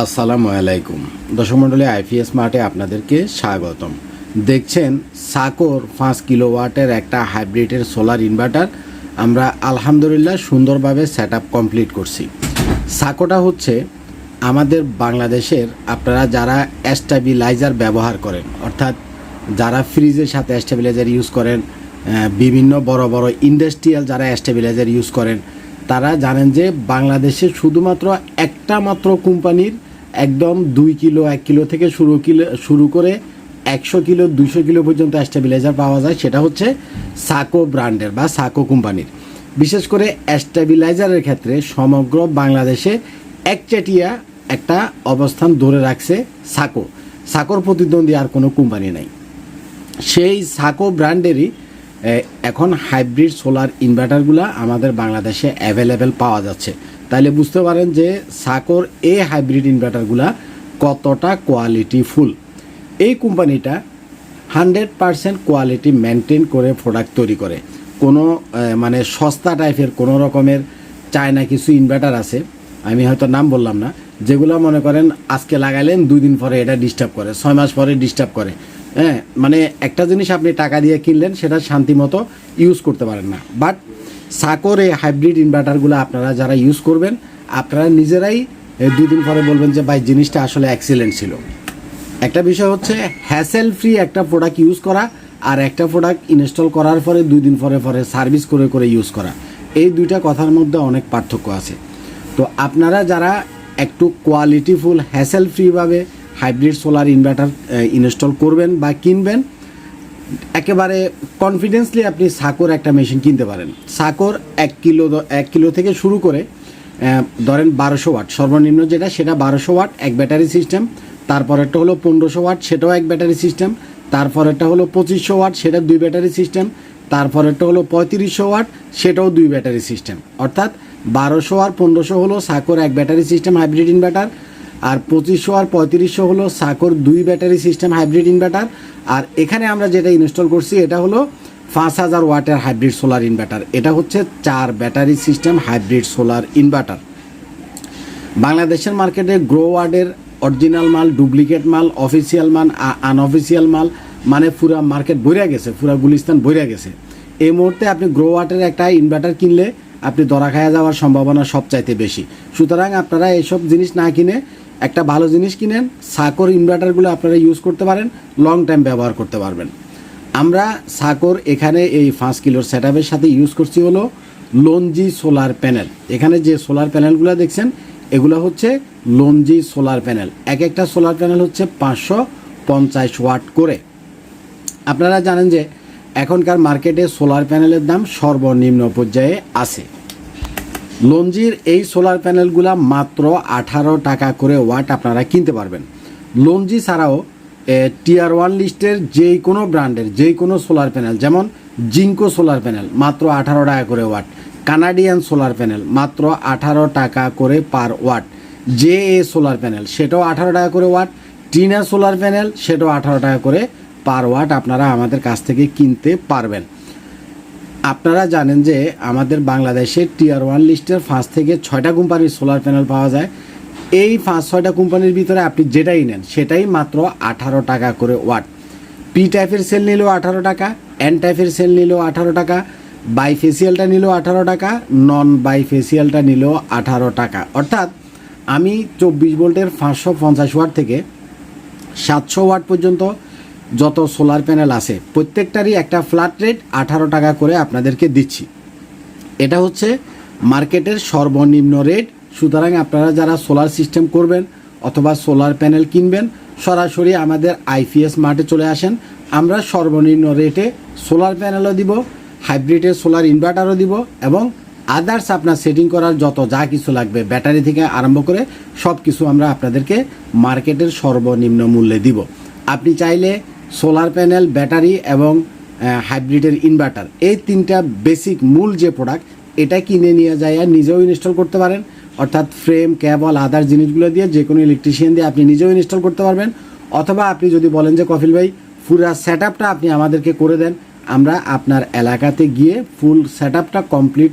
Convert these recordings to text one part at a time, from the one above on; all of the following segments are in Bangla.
আসসালামু আলাইকুম। দর্শক মণ্ডলী, আইপিএস মার্টে আপনাদেরকে স্বাগতম। দেখছেন সাকোর পাঁচ কিলোওয়াটের একটা হাইব্রিডের সোলার ইনভার্টার। আমরা আলহামদুলিল্লাহ সুন্দরভাবে সেট কমপ্লিট করছি। সাকোটা হচ্ছে আমাদের বাংলাদেশের, আপনারা যারা স্টেবিলাইজার ব্যবহার করেন, অর্থাৎ যারা ফ্রিজের সাথে স্টেবিলাইজার ইউজ করেন বিভিন্ন বড় বড় ইন্ডাস্ট্রিয়াল যারা স্টেবিলাইজার ইউজ করেন তারা জানেন যে বাংলাদেশে শুধুমাত্র একটা মাত্র কোম্পানির একদম দুই কিলো, এক কিলো থেকে শুরু কিলো, শুরু করে একশো কিলো দুশো কিলো পর্যন্ত স্টেবিলাইজার পাওয়া যায়, সেটা হচ্ছে সাকো ব্র্যান্ডের বা সাকো কোম্পানির। বিশেষ করে স্টেবিলাইজারের ক্ষেত্রে সমগ্র বাংলাদেশে একচেটিয়া একটা অবস্থান ধরে রাখছে সাকো। সাকোর প্রতিদ্বন্দ্বী আর কোনো কোম্পানি নাই। সেই সাকো ব্র্যান্ডেরই এখন হাইব্রিড সোলার ইনভার্টারগুলো আমাদের বাংলাদেশে অ্যাভেলেবেল পাওয়া যাচ্ছে। তাইলে বুঝতে পারেন যে সাকোর এই হাইব্রিড ইনভার্টারগুলো কতটা কোয়ালিটি ফুল এই কোম্পানিটা হান্ড্রেড পারসেন্ট কোয়ালিটি মেনটেন করে প্রোডাক্ট তৈরি করে। কোনো মানে সস্তা টাইপের কোনো রকমের চায়না কিছু ইনভার্টার আছে, আমি হয়তো নাম বললাম না যেগুলো মনে করেন আজকে লাগাইলেন, দুই দিন পরে এটা ডিস্টার্ব করে, ছয় মাস পরে ডিস্টার্ব করে। হ্যাঁ মানে একটা জিনিস আপনি টাকা দিয়ে কিনলেন, সেটা শান্তি মতো ইউজ করতে পারেন না। বাট সাকোর এই হাইব্রিড ইনভার্টারগুলো আপনারা যারা ইউজ করবেন, আপনারা নিজেরাই দুই দিন পরে বলবেন যে, ভাই, জিনিসটা আসলে অ্যাক্সিলেন্ট ছিল। একটা বিষয় হচ্ছে হ্যাসেল ফ্রি একটা প্রোডাক্ট ইউজ করা আর একটা প্রোডাক্ট ইনস্টল করার পরে, দুই দিন পরে পরে সার্ভিস করে করে ইউজ করা। এই দুইটা কথার মধ্যে অনেক পার্থক্য আছে। তো আপনারা যারা একটু কোয়ালিটিফুল হ্যাসেল ফ্রিভাবে হাইব্রিড সোলার ইনভার্টার ইনস্টল করবেন বা কিনবেন। একেবারে কনফিডেন্সলি আপনি সাকোর একটা মেশিন কিনতে পারেন। সাকোর এক কিলো এক কিলো থেকে শুরু করে ধরেন বারোশো ওয়াট। সর্বনিম্ন যেটা, সেটা বারোশো ওয়াট, এক ব্যাটারি সিস্টেম তারপরেরটা হলো পনেরোশো ওয়াট, সেটাও এক ব্যাটারি সিস্টেম তারপরেরটা হলো পঁচিশশো ওয়াট, সেটা দুই ব্যাটারি সিস্টেম তারপরেরটা হলো পঁয়ত্রিশশো ওয়াট, সেটাও দুই ব্যাটারি সিস্টেম অর্থাৎ বারোশো আর পনেরোশো হলো সাকোর এক ব্যাটারি সিস্টেম হাইব্রিড ইনভার্টার, আর পঁচিশশো আর পঁয়ত্রিশশো হলো সাকোর দুই ব্যাটারি সিস্টেম হাইব্রিড ইনভার্টার। আর এখানে আমরা যেটা ইনস্টল করছি, এটা হলো পাঁচ হাজার ওয়াটের হাইব্রিড সোলার ইনভার্টার। এটা হচ্ছে চার battery system hybrid solar inverter. বাংলাদেশের মার্কেটে গ্রো ওয়ার্ডের অরিজিনাল মাল, ডুপ্লিকেট মাল, অফিসিয়াল মাল আনঅফিসিয়াল মাল মানে পুরা মার্কেট বইরা গেছে, পুরা গুলিস্তান বইরা গেছে। এই মুহূর্তে আপনি গ্রো ওয়াটের একটা ইনভার্টার কিনলে আপনি দরা খায়া যাওয়ার সম্ভাবনা সবচাইতে বেশি। সুতরাং আপনারা এইসব জিনিস না কিনে একটা ভালো জিনিস কিনেন, সাকোর ইনভার্টারগুলো আপনারা ইউজ করতে পারেন লং টাইম ব্যবহার করতে পারবেন। আমরা সাকোর এখানে এই পাঁচ কিলোর সেট সাথে ইউজ করছি হলো লঞ্জি সোলার প্যানেল এখানে যে সোলার প্যানেলগুলো দেখছেন, এগুলো হচ্ছে লঞ্জি সোলার প্যানেল এক একটা সোলার প্যানেল হচ্ছে পাঁচশো পঞ্চাশ ওয়াট করে। আপনারা জানেন যে এখনকার মার্কেটে সোলার প্যানেলের দাম সর্বনিম্ন পর্যায়ে আছে। লঞ্জির এই সোলার প্যানেলগুলা মাত্র আঠারো টাকা করে ওয়াট আপনারা কিনতে পারবেন। লঞ্জি ছাড়াও টিয়ার ওয়ান লিস্টের যেই কোনো ব্র্যান্ডের যেই কোনো সোলার প্যানেল, যেমন জিঙ্কো সোলার প্যানেল, মাত্র আঠারো টাকা করে ওয়াট। কানাডিয়ান সোলার প্যানেল, মাত্র আঠারো টাকা করে per watt. J A solar panel, সেটাও আঠারো টাকা করে ওয়াট। টিনা সোলার প্যানেল, সেটাও আঠারো টাকা করে পার ওয়াট আপনারা আমাদের কাছ থেকে কিনতে পারবেন। আপনারা জানেন যে আমাদের বাংলাদেশে টিয়ার ওয়ান লিস্টের পাঁচ থেকে ছয়টা কোম্পানির সোলার প্যানেল পাওয়া যায়। এই পাঁচ ছয়টা কোম্পানির ভিতরে আপনি যেটাই নেন, সেটাই মাত্র আঠারো টাকা করে ওয়াট পি টাইপের সেল নিলেও আঠারো টাকা এন টাইপের সেল নিলেও আঠারো টাকা বাই ফেসিয়ালটা নিলেও আঠারো টাকা নন বাই ফেসিয়ালটা নিলেও আঠারো টাকা। অর্থাৎ আমি চব্বিশ ভোল্টের পাঁচশো পঞ্চাশ ওয়াট থেকে সাতশো ওয়াট পর্যন্ত যত সোলার প্যানেল আছে, প্রত্যেকটারই একটা ফ্ল্যাট রেট আঠারো টাকা করে আপনাদেরকে দিচ্ছি। এটা হচ্ছে মার্কেটের সর্বনিম্ন রেট। সুতরাং আপনারা যারা সোলার সিস্টেম করবেন অথবা সোলার প্যানেল কিনবেন, সরাসরি আমাদের আইপিএস মার্টে চলে আসেন। আমরা সর্বনিম্ন রেটে সোলার প্যানেলও দিব হাইব্রিডের সোলার ইনভার্টারও দিব এবং আদার্স আপনার সেটিং করার যত যা কিছু লাগবে, ব্যাটারি থেকে আরম্ভ করে সব কিছু আমরা আপনাদেরকে মার্কেটের সর্বনিম্ন মূল্যে দিব। আপনি চাইলে সোলার প্যানেল, ব্যাটারি এবং হাইব্রিডের ইনভার্টার। এই তিনটা বেসিক মূল যে প্রোডাক্ট, এটা কিনে নিয়ে যায় আর নিজেও ইনস্টল করতে পারেন। অর্থাৎ ফ্রেম, কেবল, আদার জিনিসগুলো দিয়ে যে কোনো ইলেকট্রিশিয়ান দিয়ে আপনি নিজেও ইনস্টল করতে পারবেন। অথবা আপনি যদি বলেন যে, কফিল ভাই, পুরা সেট আপটা আপনি আমাদেরকে করে দেন। আমরা আপনার এলাকাতে গিয়ে ফুল সেট আপটা কমপ্লিট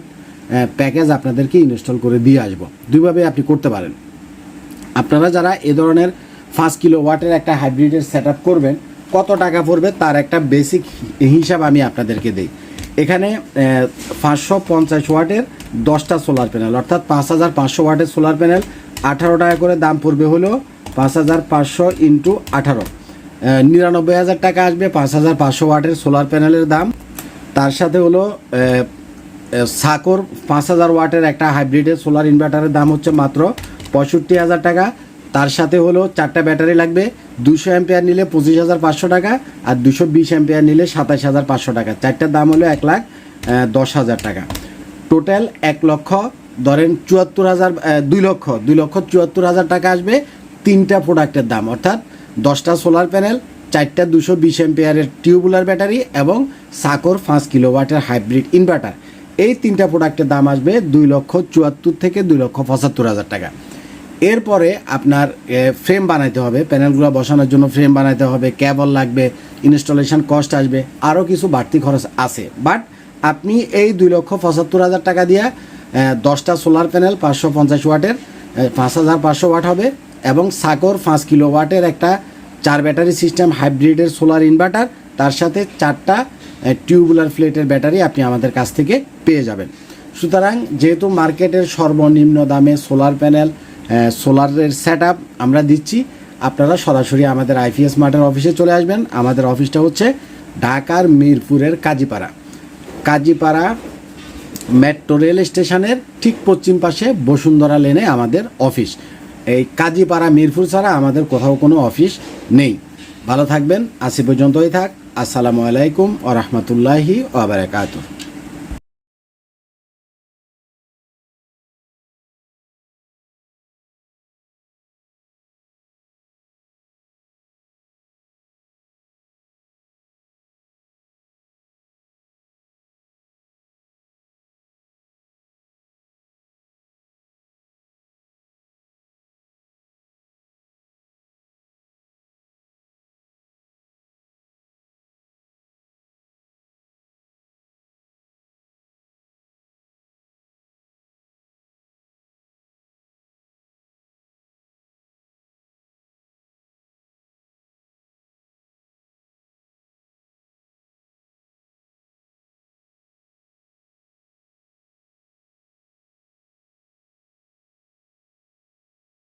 প্যাকেজ আপনাদেরকে ইনস্টল করে দিয়ে আসব। দুইভাবে আপনি করতে পারেন। আপনারা যারা এ ধরনের পাঁচ কিলো ওয়াটের একটা হাইব্রিডের সেট করবেন কত টাকা পড়বে তার একটা বেসিক হিসাব আমি আপনাদেরকে দিই। এখানে পাঁচশো পঞ্চাশ ওয়াটের দশটা সোলার প্যানেল অর্থাৎ পাঁচ হাজার পাঁচশো ওয়াটের সোলার প্যানেল আঠারো টাকা করে দাম পড়বে হলো পাঁচ হাজার পাঁচশো ইন্টু আঠারো। নিরানব্বই হাজার টাকা আসবে পাঁচ হাজার পাঁচশো ওয়াটের সোলার প্যানেলের দাম। তার সাথে হলো সাকোর পাঁচ হাজার ওয়াটের একটা হাইব্রিডের সোলার ইনভার্টারের দাম হচ্ছে মাত্র পঁয়ষট্টি হাজার টাকা। তার সাথে হলো চারটা ব্যাটারি লাগবে। দুশো অ্যাম্পিয়ার নিলে পঁচিশ হাজার পাঁচশো টাকা আর দুশো বিশ অ্যাম্পিয়ার নিলে সাতাশ হাজার পাঁচশো টাকা। চারটার দাম হলো এক লাখ দশ হাজার টাকা। টোটাল এক লক্ষ, ধরেন চুয়াত্তর হাজার দুই লক্ষ দুই লক্ষ চুয়াত্তর হাজার টাকা আসবে তিনটা প্রোডাক্টের দাম। অর্থাৎ দশটা সোলার প্যানেল, চারটা দুশো বিশ এম্পিয়ারের টিউবুলার ব্যাটারি এবং সাকোর পাঁচ কিলোওয়াটের হাইব্রিড ইনভার্টার। এই তিনটা প্রোডাক্টের দাম আসবে দুই লক্ষ চুয়াত্তর থেকে দুই লক্ষ পঁচাত্তর হাজার টাকা। এরপরে আপনার ফ্রেম বানাইতে হবে প্যানেলগুলো বসানোর জন্য ফ্রেম বানাইতে হবে ক্যাবল লাগবে ইনস্টলেশন কস্ট আসবে আরও কিছু বাড়তি খরচ আছে। বাট আপনি এই দুই লক্ষ পঁচাত্তর হাজার টাকা দিয়ে দশটা সোলার প্যানেল পাঁচশো পঞ্চাশ ওয়াটের পাঁচ হাজার পাঁচশো ওয়াট হবে এবং সাকর পাঁচ কিলো ওয়াটের একটা চার ব্যাটারি সিস্টেম হাইব্রিডের সোলার ইনভার্টার তার সাথে চারটা টিউবুলার ফ্লেটের ব্যাটারি আপনি আমাদের কাছ থেকে পেয়ে যাবেন। সুতরাং যেহেতু মার্কেটের সর্বনিম্ন দামে সোলার প্যানেল সোলারের সেট আমরা দিচ্ছি। আপনারা সরাসরি আমাদের আইপিএস মার্টের অফিসে চলে আসবেন। আমাদের অফিসটা হচ্ছে ঢাকার মিরপুরের কাজীপাড়া। কাজীপাড়া মেট্রো রেল স্টেশনের ঠিক পশ্চিম পাশে বসুন্ধরা লেনে আমাদের অফিস এই কাজীপাড়া মিরপুর ছাড়া আমাদের কোথাও কোনো অফিস নেই। ভালো থাকবেন। আসি পর্যন্তই থাক। আসসালামু আলাইকুম ও রহমতুল্লাহি ওবরাকাতুহ